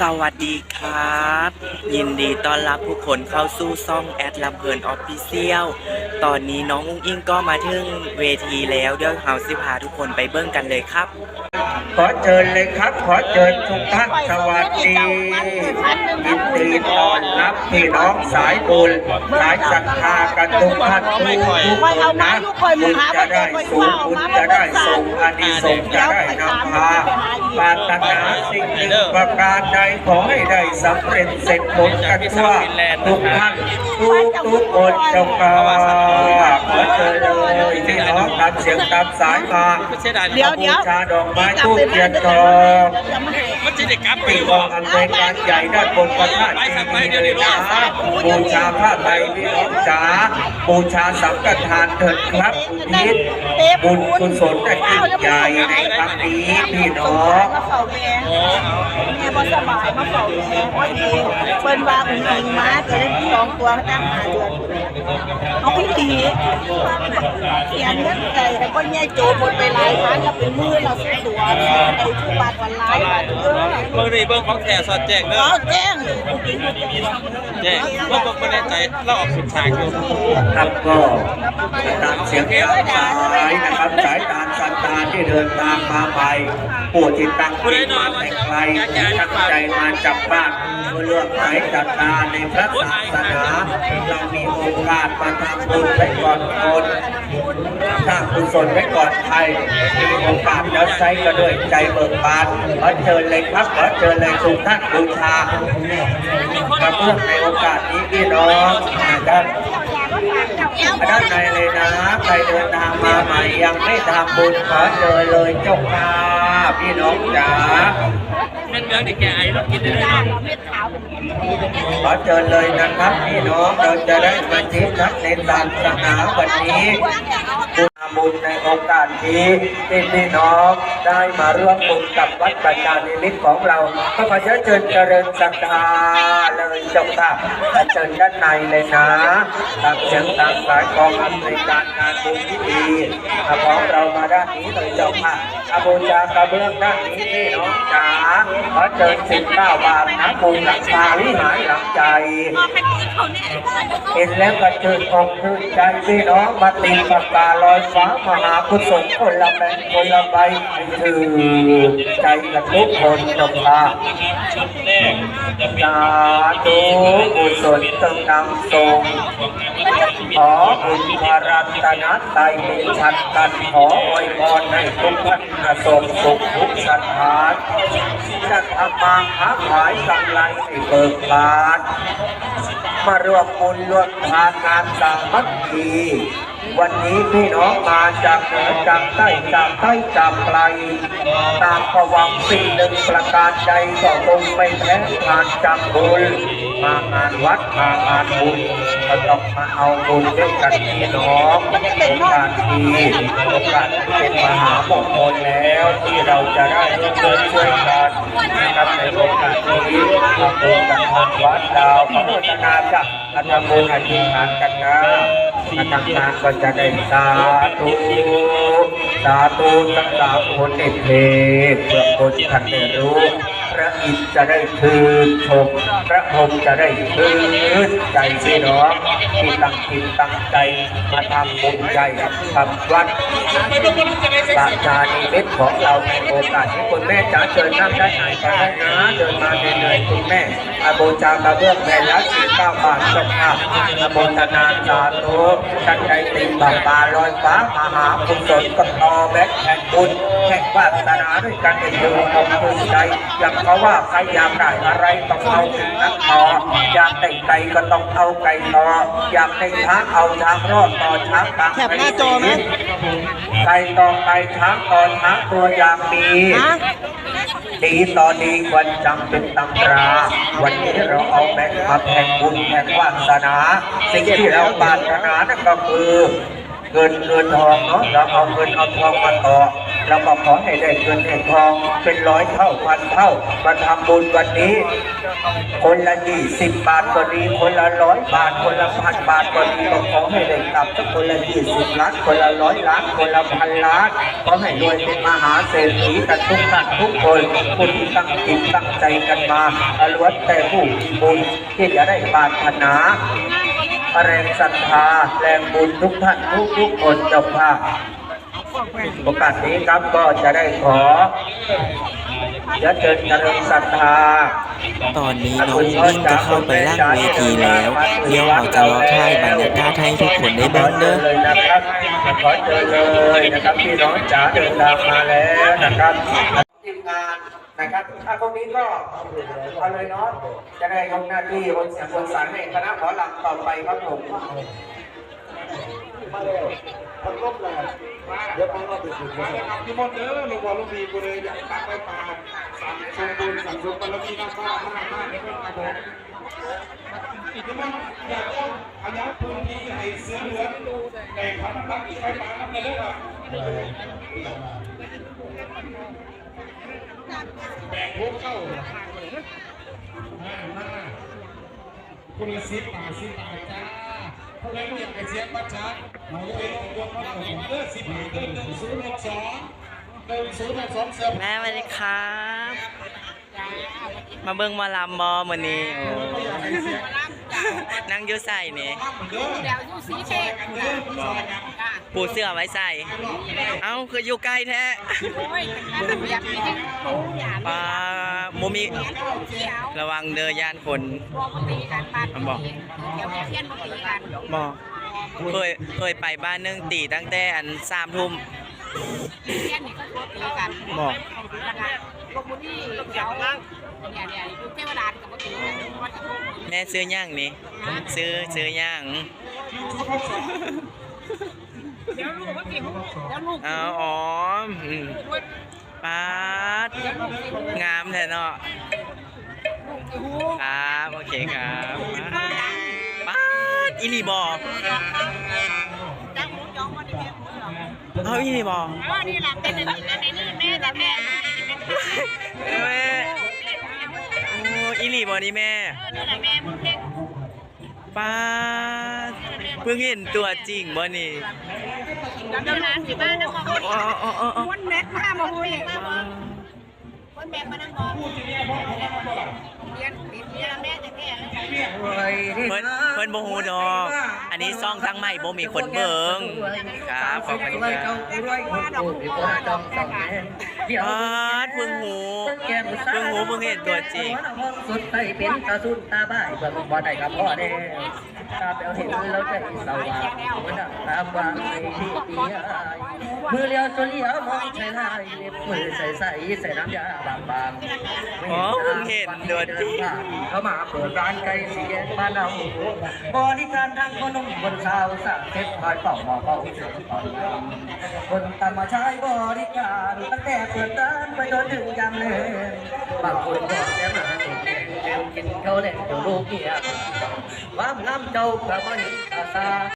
สวัสดีครับ ยินดีต้อนรับผู้คนเข้าสู่ซ่องแอดลำเพลินออฟฟิเชียลตอนนี้น้องอุ้งอิงก็มาถึงเวทีแล้วเดี๋ยวเฮาสิพาทุกคนไปเบิ่งกันเลยครับ ขอเชิญเลยครับ ขอเชิญทุกท่านสวัสดียินดีต้อนรับพี่น้องสายบุญสายศรัทธากันทุกท่านทุกคนนะบุญจะได้สูงบุญจะได้ส่งอานิสงส์จะได้นำพาปรารถนาสิ่งหนึ่งประการใดขอให้ได้สำเร็จเสร็จผลกันทั่วทุกท่านทุกทุกคนเจ้าค่ะขอเชิญเลยพี่น้องตามเสียงตามสายมาเดี๋ยวเดี๋ยวบูชาดอกไม้ทูบเทียนทองมันจะได้กลับไปปีกองอำนวยการใหญ่ด้านบนพระธาตุเจดีย์เลยนะบูชาผ้าไตรพี่น้องจ๋าบูชาสังฆทานเถิดครับอุทิศบุญกุศลได้ยิ่งใหญ่ในครั้งนี้พี่น้องเฝ้าแม่แม่บ่สบายมาเฝ้าแม่พอดีเปิ้นว่าอุ้งอิงมาจะได้สองตัวตั้งหาเดือนเอาพี่ดีเสียเงินใจแล้วก็แย่โจหมดไปหลายพันแล้วเป็นมือเราเสียตัวไอ้ทุกบาทวันหลายบาทเยอะเบิ่งนี่เบิ่งของแท้สอดแจ้งเด้อเขาแจ้งแจ้งเบิ่งเบิ่งบ่แน่ใจเราออกสุดทางอยู่ครับก็ตามเสียงตามสายนะครับสายตามสันตาที่เดินทางมาไปผู้ที่ตั้งใจมาแต่ไกลตั้งใจมาจากบ้าน เพื่อเลือกสายศรัทธาในพระศาสนาเรามีโอกาสมาทำบุญไว้ก่อนคนสร้างกุศลไว้ก่อนใครมีโอกาสแล้วใช้ก็ด้วยใจเบิกบานขอเชิญเลยครับขอเชิญเลยทุกท่านบูชากระเบื้อในโอกาสนี้พี่น้องนะครับด้านในเลยนะใครเดินทางมาใหม่ยังไม่ทำบุญขอเชิญเลยเจ้าค่ะพี่น้องจ๋า แม่นเมืองนี่แกไอ้ต้องกินได้เลยนะขอเชิญเลยนะครับพี่น้องเราจะได้มาชี้ชัดในศาสนามวันนี้ บุญบุญในโอกาสนี้ที่พี่น้องได้มาร่วมบุญกับวัดประชานิมิตของเราก็ขอเชิญเชิญเจริญศรัทธาเลยจ้าค่ะเชิญด้านในเลยนะตามเสียงตามสายกองอำนวยการงานบุญที่ดีของเรามาด้านนี้เลยจ้าค่ะอาบูชากระเบื้องด้านนี้พี่น้องจ๋าขอเชิญสิบเก้าบาทนะบุญหลังคาวิหารหลังใจเห็นแล้วก็ชื่นอกชื่นใจพี่น้องมาตีปากกาลอยฟ้าามหากุศลคนละแบงคนละใบให้ถือใจกันทุกคนจงลาสาธุกุศลจงนำส่งขอบุญพระรัตนตรัยมีชัดกันขออวยพรให้ทุกท่านประสบสุขทุกสถานจะทำมาค้าขายกำไรให้เบิกบานมารวมบุญรวมทานงานสามัคคี วันนี้พี่น้องมาจากเหนือจากใต้จากใต้จากไกลตามประวังสิ่งหนึ่งประการใดก็คงไม่แพ้ทานจากบุญมางานวัดมางานบุญก็ต้องมาเอาบุญด้วยกันพี่น้องโอกาสดีโอกาสเป็นมหามงคลแล้วที่เราจะได้ร่วมเดินช่วยกันนะครับในโอกาสนี้ทำบุญกับทางวัดเราขอโมทนาจากอาจารย์บุญอธิษฐานกันนะ อาจารย์งานก็จะได้สาธุสาธุทั้งสาธุเทพเพื่อคนท่านได้รู้ ระอินทร์จะได้ชื่นชมพระพรหมจะได้ชื่นใจพี่น้องที่ตั้งจิตตั้งใจมาทำบุญใจกับวัดราชานิมิตของเราในโอกาสที่คุณแม่จ๋าเชิญนั่งด้านในก็ได้นะเดินมาเหนื่อยๆคุณแม่อาบูชากระเบื้องแผ่นละสี่เก้าบาทจบค่ะอาบูนาสาธุตั้งใจติดบาบาลอยฟ้ามหากุศลกับตอแบกแห่งบุญแห่งวาสนาด้วยกันเป็นยืนของภูมิใจอย่างเขาว่าใครอยากได้อะไรต้องเอาถึงนักต่ออยากได้ไก่ก็ต้องเอาไก่ต่ออยากได้ช้างเอาช้างรอดต่อช้างตามแคปหน้าจอไหมไก่ต่อไก่ช้างต่อช้างตัวอย่างดีฮะดีต่อดีควรจำเป็นตำรา วันนี้เราเอาแบ่งมาแห่งบุญแห่งวาสนา สิ่งที่เราปรารถนานั่นก็คือเงินเงินทองเนาะเราเอาเงินเอาทองมาต่อ เราก็ขอให้ได้เงินให้ทองเป็นร้อยเท่าพันเท่ามาทำบุญวันนี้ คนละยี่สิบบาทก็ดี คนละร้อยบาท คนละพันบาทก็ดีก็ขอให้ได้กลับทุกคนละยี่สิบล้านคนละร้อยล้านคนละพันล้านขอให้รวยเป็นมหาเศรษฐีกันทุกท่านทุกคนผู้ที่ตั้งจิตตั้งใจกันมาล้วนแต่ผู้มีบุญที่จะได้ปรารถนาแรงศรัทธาแรงบุญทุกท่านทุกทุกคนเจ้าภา โอกาสนี้ครับก็จะได้ขอจะเชิญเจริญศรัทธาตอนนี้น้องอุ้งอิงก็เข้าไปล่างเวทีแล้วเดี๋ยวเราจะร้องไห้บรรยากาศให้ทุกคนได้ขอเบิ่งเจเด้ออเลยนะครับขอเจอเลยนะครับพี่น้องจ๋าเดินทางมาแล้วนะครับทีมงานนะครับถ้าพวกนี้ก็เอาเลยเนาะจะได้ยกหน้าที่บนเสียงบนสารให้คณะหมอลำต่อไปครับผม เดี๋ยวไปรอบที่มดเด้อลงพ่อหลวงพี่กูเลยอยากตักไปปาสั่งชมบุญสั่งชมบารมีน้ำฟ้ามากมากเลยครับผมอีกที่มันอยากต้องอายัดพื้นที่ให้เสือเหลืองในพันตักไปปาน้ำเลยครับแบ่งพวกเข้าคุณละสิบบาทสิบบาทจ้า เพราะฉะนั้นอยากให้เสียบัตรชาร์จเราจะไปลงรวมกันผมเลือกสิบบาทเลือกหนึ่งศูนย์หกสองหนึ่งศูนย์หกสองเสริมแม่สวัสดีครับมาเบิ่งหมาลำบอมื้อนี้โอ้นั่งอยู่ใส่นี่เดี๋ยวอยู่สีเขตจ้ะ ปูเสื้อไว้ใส่ เอ้าคืออยู่ใกล้แท้โอ้ยเป็นการระเบียบมีให้รู้อย่าปลาโมมีเที่ยวระวังเด้อย่านคนปกติกันบ้านปกติเดี๋ยวเที่ยงปกติกันบอเคยเคยไปบ้านหนึงตีตั้งแต่อันสามทุ่มเที่ยงนี่ก็ปกติกันบอกนะคะลงบุรีเดี๋ยวเนี่ยเนี่ยอยู่เทวดากับปกติกันวัดกระทุ่มแม่ซื้อย่างนี่ซื้อซื้อย่าง เดี๋ยวลูกก็ติวเดี๋ยวลูกเอาอ๋ออืมปาดงามแท้เนาะครับโอเคครับปาดอีหลีบอจ้างหมูยองมาดิแม่หมูยองเอาอีหลีบออ๋อนี่แหละเป็นในนี่แม่แต่แม่แม่โอ้อีหลีบอนี่แม่นี่แหละแม่มึงเพ่งปาด เพิ่งเห็นตัวจริงบ่นี่เดี๋ยวร้านสิบ้านนะพ่ออ๋ออ๋ออ๋ออ๋อวันแม็กมามาคุยวันแม็กมานั่งมอง เรียนติดเรียนเพิ่นเพิ่นบ่ฮู้ดอก อันนี้ซ่องทั้งใหม่บ่มีคนเบิ่งครับขอบคุณครับปาดเพิ่งหูเพิ่งหูเพิ่งเห็นตัวจริงสุดไปเป็นตาสุดตาบ่ายเบิ่งบ่ได้กับพ่อแน่ตาเปลวเห็นแล้วใจสว่างเหมือนตามวางในที่ปีมือเลี้ยวจนเลี้ยวมองใช้ลายมือใส่ใส่ใส่น้ำยาบางบางอ๋อเพิ่งเห็นตัวจริงเข้ามาเปิดร้านไก่สีแยกบ้านเราบริการทางขนมบนสาวสาวเก็บคอยเป่าหมอเป่าเสียงตอนคนตามมาใช้บริการตั้งแต่เปิดร้านไปจนถึงยามเลยบางคนก็แค่มาส่งแกงแกงกินเขาวแหลกเดี๋ยวลูกเมียความงามเจ้าพระมณีตาซา